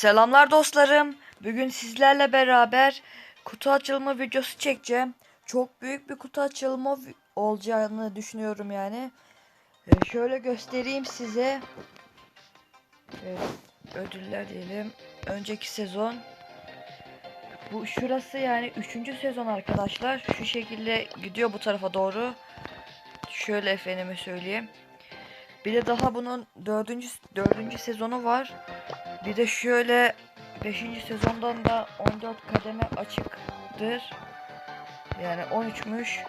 Selamlar dostlarım. Bugün sizlerle beraber kutu açılımı videosu çekeceğim. Çok büyük bir kutu açılımı olacağını düşünüyorum yani. Ee, şöyle göstereyim size. Evet, ödüller diyelim. Önceki sezon. Bu şurası yani 3. sezon arkadaşlar. Şu şekilde gidiyor bu tarafa doğru. Şöyle efendime söyleyeyim. Bir de daha bunun dördüncü, dördüncü sezonu var. Bir de şöyle 5. sezondan da 14 kademe açıktır. Yani 13'müş.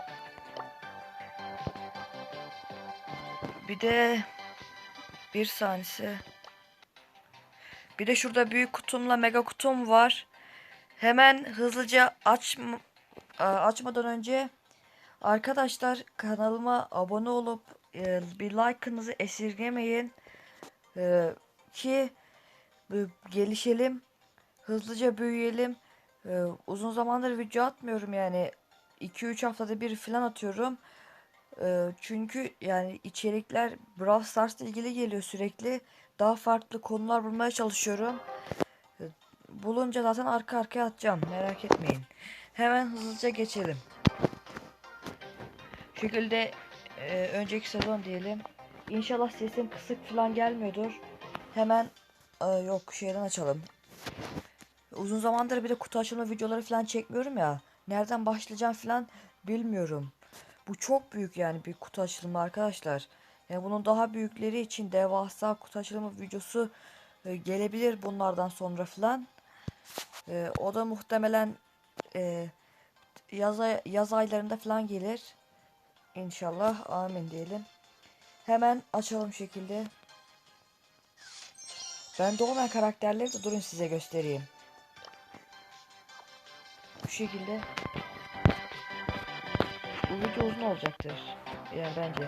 Bir de bir saniyesi. Bir de şurada büyük kutumla mega kutum var. Hemen hızlıca aç açmadan önce arkadaşlar kanalıma abone olup e, bir like'ınızı esirgemeyin. E, ki e, gelişelim. Hızlıca büyüyelim. E, uzun zamandır video atmıyorum yani. 2-3 haftada bir falan atıyorum. E, çünkü yani içerikler Brawl Stars'la ilgili geliyor sürekli. Daha farklı konular bulmaya çalışıyorum. E, bulunca zaten arka arkaya atacağım. Merak etmeyin. Hemen hızlıca geçelim. Şekilde e, önceki sezon diyelim. İnşallah sesim kısık falan gelmiyordur. Hemen e, yok şeyden açalım. Uzun zamandır bir de kutu açılma videoları falan çekmiyorum ya. Nereden başlayacağım falan bilmiyorum. Bu çok büyük yani bir kutu açılımı arkadaşlar. Yani bunun daha büyükleri için devasa kutu açılımı videosu e, gelebilir bunlardan sonra falan. E, o da muhtemelen e, yaz, ay- yaz aylarında falan gelir. İnşallah amin diyelim. Hemen açalım şekilde. Ben de olmayan karakterleri de durun size göstereyim. Bu şekilde. Bu video uzun olacaktır. Yani bence.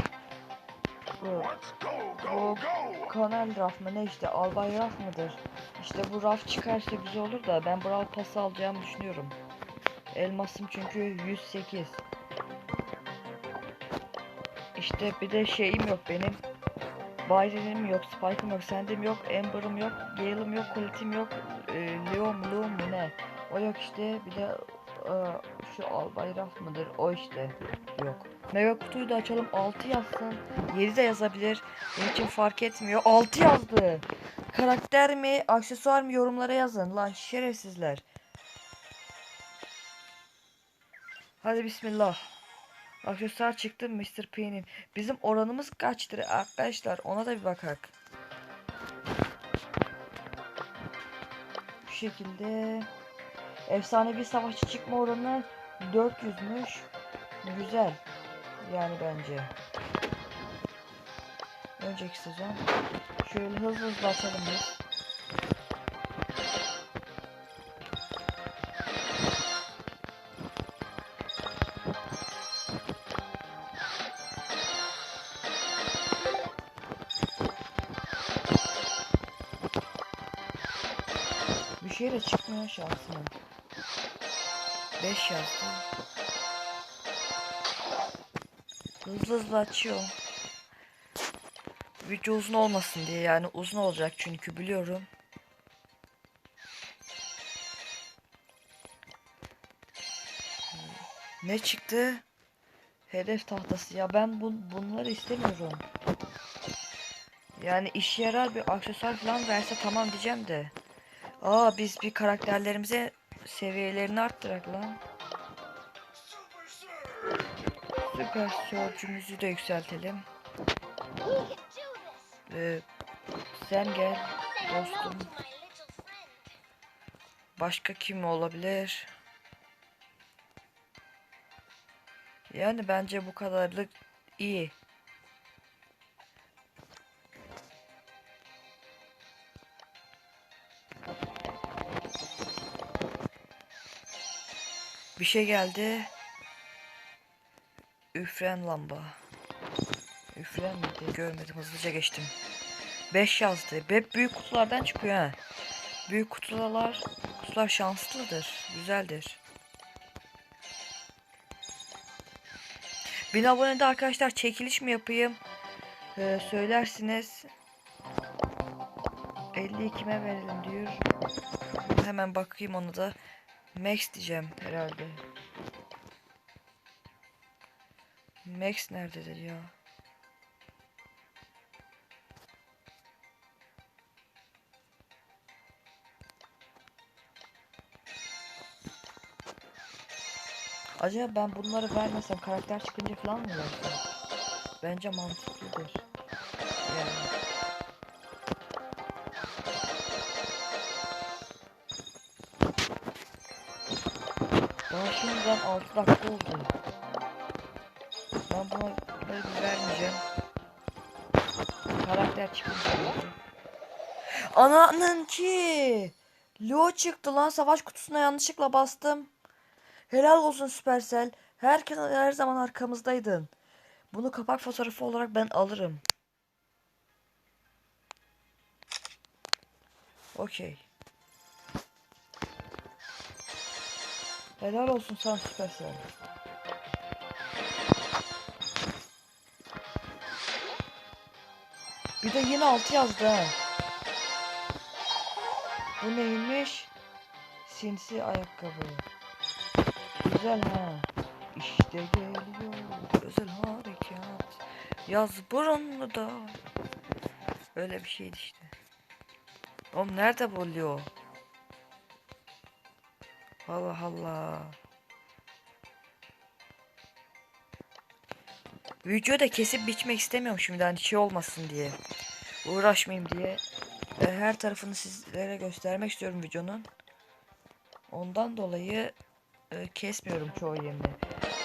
Bu, bu kanal raf mı ne işte albay raf mıdır? İşte bu raf çıkarsa güzel olur da ben brawl pası alacağımı düşünüyorum. Elmasım çünkü 108. İşte bir de şeyim yok benim. Byron'im yok, Spike'ım yok, Sand'im yok, Amber'ım yok, Gale'ım yok, Quality'm yok, e, Leon, Bloom mu ne? O yok işte. Bir de e, şu albay raf mıdır? O işte. Yok. Mega kutuyu da açalım. 6 yazsın. 7 de yazabilir. Benim için fark etmiyor. 6 yazdı. Karakter mi, aksesuar mı yorumlara yazın. Lan şerefsizler. Hadi bismillah. Aksesuar çıktı Mr. P'nin. Bizim oranımız kaçtır arkadaşlar? Ona da bir bakak. Bu şekilde. Efsanevi savaşçı çıkma oranı 400'müş. Güzel. Yani bence. Önceki sezon. Şöyle hızlı hızlı açalım biz. De çıkmıyor şansına. 5 yazdı. Hızlı hızlı açıyor. Video uzun olmasın diye yani uzun olacak çünkü biliyorum. Ne çıktı? Hedef tahtası. Ya ben bu, bunları istemiyorum. Yani işe yarar bir aksesuar falan verse tamam diyeceğim de. Aa biz bir karakterlerimize seviyelerini arttırak lan. Süper sörcümüzü de yükseltelim. Ee, sen gel dostum. Başka kim olabilir? Yani bence bu kadarlık iyi. Bir şey geldi. Üfren lamba. Üfren miydi? Görmedim. Hızlıca geçtim. 5 yazdı. Hep büyük kutulardan çıkıyor ha. Büyük kutular kutular şanslıdır. Güzeldir. Bin abonede arkadaşlar çekiliş mi yapayım? Ee, söylersiniz. 50 kime verelim diyor. Hemen bakayım onu da. Max diyeceğim herhalde. Max nerededir ya? Acaba ben bunları vermesem karakter çıkınca falan mı versem? Bence mantıklıdır. Yani. Şimdiden 6 dakika oldu. Ben buna bir vermeyeceğim. Karakter vereceğim. Ananın ki. Leo çıktı lan savaş kutusuna yanlışlıkla bastım. Helal olsun Supercell. Herkes her zaman arkamızdaydın. Bunu kapak fotoğrafı olarak ben alırım. Okey. Helal olsun sana Supercell. Bir de yine 6 yazdı ha. Bu neymiş? Sinsi ayakkabı. Güzel ha. İşte geliyor özel harekat. Yaz burunlu da. Öyle bir şeydi işte. Oğlum nerede bu Leo? Allah Allah. Videoyu da kesip biçmek istemiyorum şimdi hani şey olmasın diye. Uğraşmayayım diye. E, her tarafını sizlere göstermek istiyorum videonun. Ondan dolayı e, kesmiyorum çoğu yerini.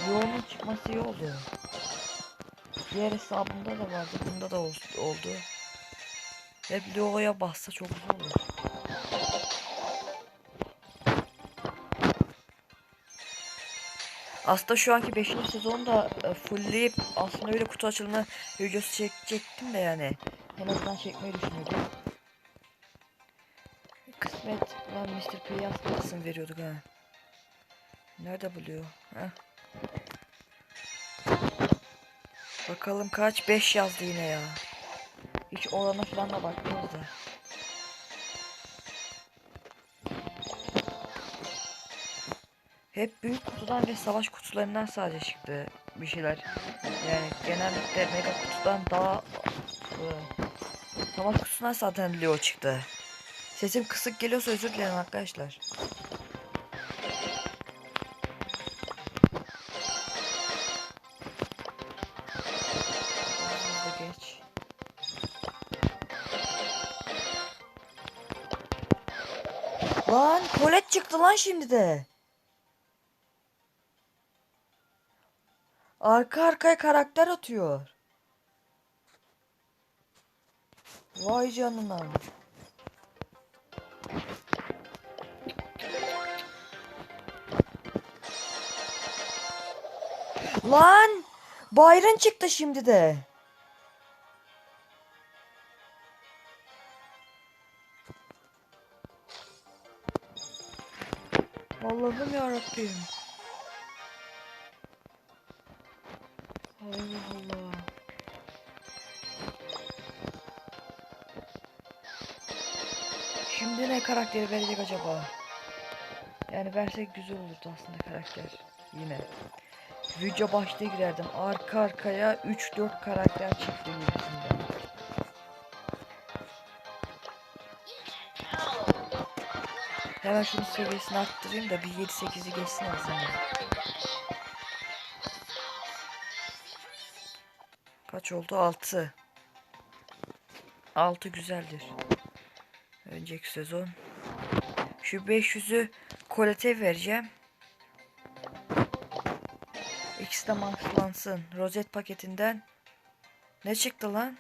Yoğunun çıkması iyi oldu. Diğer hesabımda da vardı. Bunda da ol- oldu. Hep Leo'ya bassa çok güzel olur. Aslında şu anki 5. sezonda e, fullleyip aslında öyle kutu açılımı videosu çekecektim de yani. En azından çekmeyi düşünüyordum. Kısmet lan Mr. P'ye aslında isim veriyorduk ha. Nerede buluyor? Heh. Bakalım kaç? 5 yazdı yine ya. Hiç orana falan da bakmıyoruz da. Hep büyük kutudan ve savaş kutularından sadece çıktı bir şeyler. Yani genellikle mega kutudan daha e, savaş kutusundan zaten Leo çıktı. Sesim kısık geliyorsa özür dilerim arkadaşlar. Lan kolet çıktı lan şimdi de. Arka arkaya karakter atıyor. Vay canına. Lan! Byron çıktı şimdi de. Allah'ım yarabbim. Allah Allah. Şimdi ne karakteri verecek acaba? Yani versek güzel olurdu aslında karakter. Yine. Video başta girerdim. Arka arkaya 3-4 karakter çıktı gibisinden. Hemen şunun seviyesini arttırayım da bir 7-8'i geçsin azından. Oldu? 6. 6 güzeldir. Önceki sezon. Şu 500'ü Colet'e vereceğim. İkisi de mantıklansın. Rozet paketinden. Ne çıktı lan?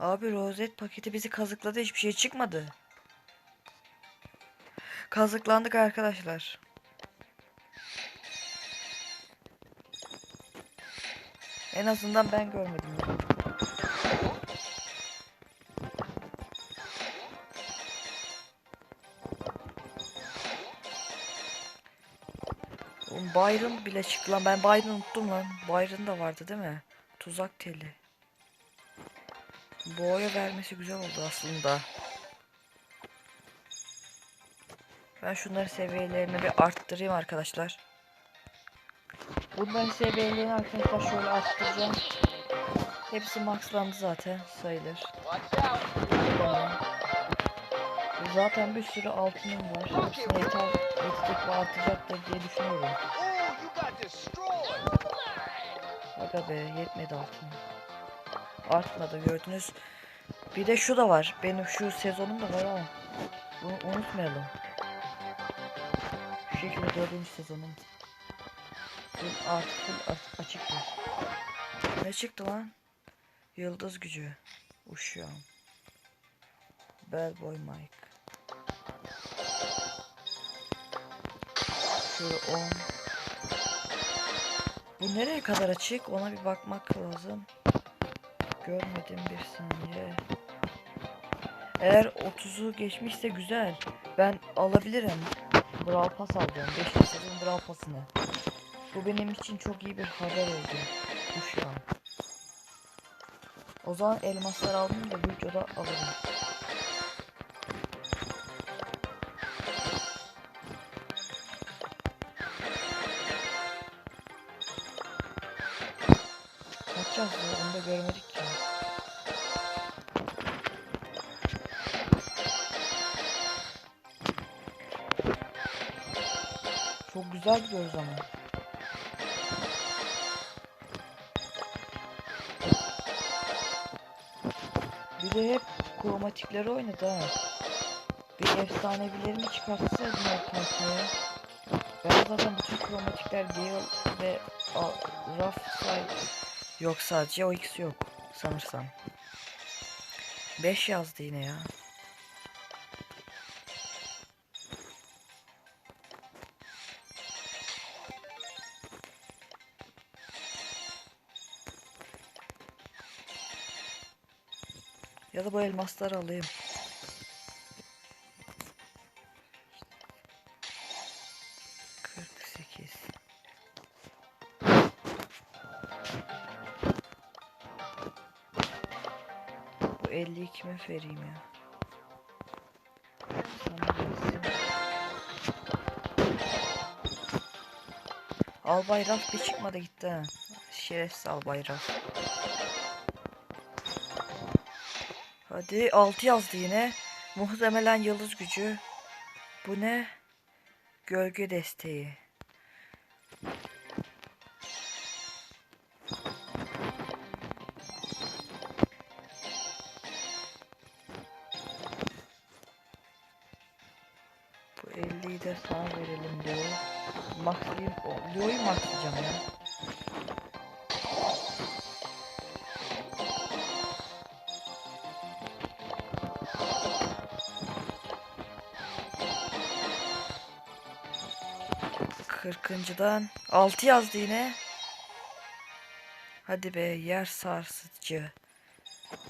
Abi rozet paketi bizi kazıkladı. Hiçbir şey çıkmadı. Kazıklandık arkadaşlar. En azından ben görmedim. Oğlum Byron bile çıktı lan. Ben Byron'u unuttum lan. Byron da vardı değil mi? Tuzak teli. Boğaya vermesi güzel oldu aslında. Ben şunların seviyelerini bir arttırayım arkadaşlar. Bunların seviyelerini arkadaşlar şöyle arttıracağım. Hepsi maxlandı zaten sayılır. Zaten bir sürü altınım var. Hepsine yeter, yetecek ve artacaktır diye düşünüyorum. Aga be yetmedi altın. Artmadı gördünüz. Bir de şu da var. Benim şu sezonum da var ha. Bunu unutmayalım. Şu şekilde dördüncü sezonum. Full art, full. Ne çıktı lan? Yıldız gücü. Uşağım. Bad boy Mike. Şöyle 10. Bu nereye kadar açık? Ona bir bakmak lazım. Görmedim bir saniye. Eğer 30'u geçmişse güzel. Ben alabilirim. Brawl Pass alacağım. 5. sezon Brawl Pass'ını. Bu benim için çok iyi bir haber oldu. Bu şu an. O zaman elmaslar aldım da videoda alırım. Kaçacağız ya onu da görmedik ya. Çok güzel gidiyoruz ama. De hep kromatikleri oynadı ha. Bir efsanevilerimi çıkartsaydım ortaya. Ben zaten bütün kromatikler Gale ve a- Raf say yok sadece o ikisi yok sanırsam. 5 yazdı yine ya. Bu elmasları alayım. Bu 50'yi kime vereyim ya? Albay Raf bir çıkmadı gitti. Şerefsiz Albay Raf. Hadi 6 yazdı yine. Muhtemelen yıldız gücü. Bu ne? Gölge desteği. Bu 50'yi de sana verelim diyor. Maxlayayım. Leo'yu maxlayacağım ya. Kırkıncıdan 6 yazdı yine. Hadi be yer sarsıcı.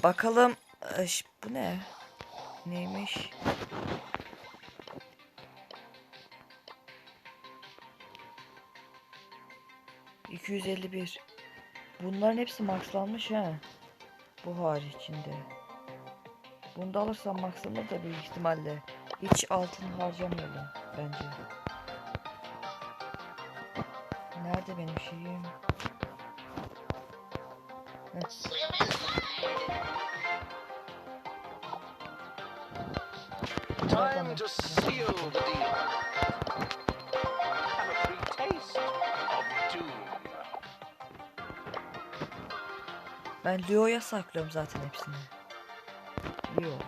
Bakalım e, ş- bu ne? Neymiş? ...251. Bunların hepsi maxlanmış ha. Bu haricinde. Bunu da alırsam maxlanır da büyük ihtimalle. Hiç altın harcamayalım bence. Nerede benim şeyim? Evet. Time to seal the deal. Have a free taste of doom. Ben Leo'ya saklıyorum zaten hepsini. Leo.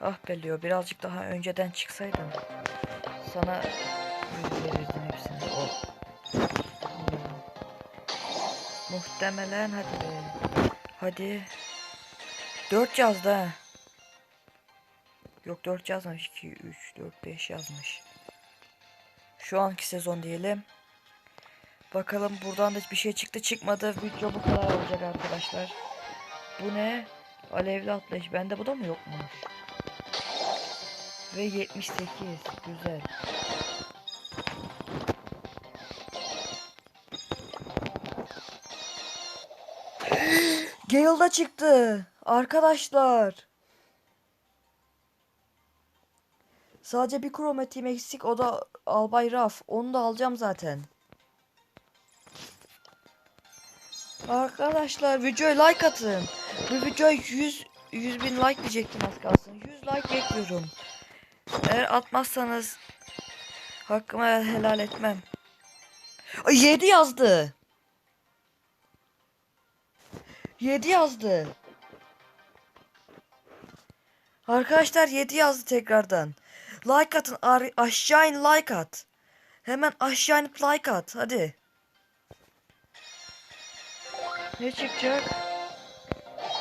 Ah be Leo birazcık daha önceden çıksaydın. Sana verirdim hepsini. O. Hmm. Muhtemelen hadi be. Hadi. 4 yazdı ha. Yok 4 yazmamış. 2, 3, 4, 5 yazmış. Şu anki sezon diyelim. Bakalım buradan da bir şey çıktı çıkmadı. Video bu kadar olacak arkadaşlar. Bu ne? Alevli atlayış. Bende bu da mı yokmuş? Ve 78. Güzel. Gale da çıktı. Arkadaşlar. Sadece bir kromatiğim eksik. O da Albay Raf. Onu da alacağım zaten. Arkadaşlar videoya like atın. Bu videoya 100 100 bin like diyecektim az kalsın. 100 like bekliyorum. Eğer atmazsanız hakkımı helal etmem. Ay 7 yazdı. 7 yazdı. Arkadaşlar 7 yazdı tekrardan. Like atın. aşağı in like at. Hemen aşağı inip like at. Hadi. Ne çıkacak?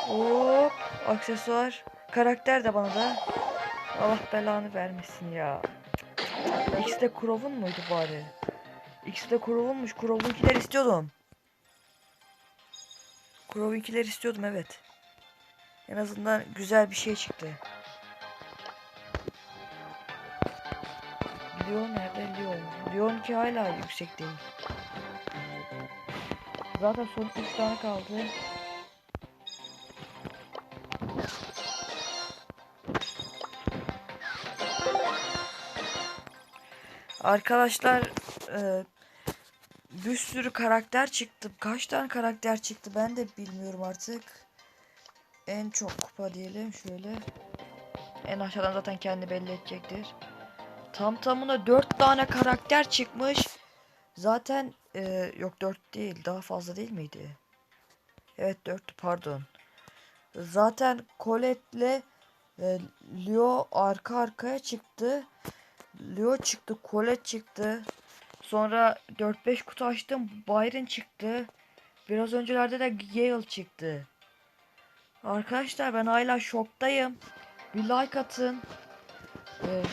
Hop. Aksesuar. Karakter de bana da. Allah belanı vermesin ya. İkisi de Kurov'un muydu bari? İkisi de Kurov'unmuş. Kurov'unkiler istiyordum. Kurov'unkiler istiyordum evet. En azından güzel bir şey çıktı. Leon nerede? Leon. Leon ki hala yüksek değil. Zaten son 3 tane kaldı. Arkadaşlar e, bir sürü karakter çıktı. Kaç tane karakter çıktı ben de bilmiyorum artık. En çok kupa diyelim şöyle. En aşağıdan zaten kendi belli edecektir. Tam tamına 4 tane karakter çıkmış. Zaten e, yok 4 değil daha fazla değil miydi? Evet 4 pardon. Zaten Colette'le e, Leo arka arkaya çıktı. Leo çıktı, Colette çıktı. Sonra 4-5 kutu açtım. Byron çıktı. Biraz öncelerde de Gale çıktı. Arkadaşlar ben hala şoktayım. Bir like atın. Ee,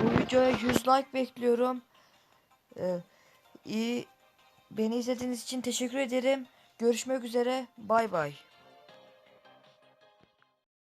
bu videoya 100 like bekliyorum. Ee, iyi beni izlediğiniz için teşekkür ederim. Görüşmek üzere. Bay bay.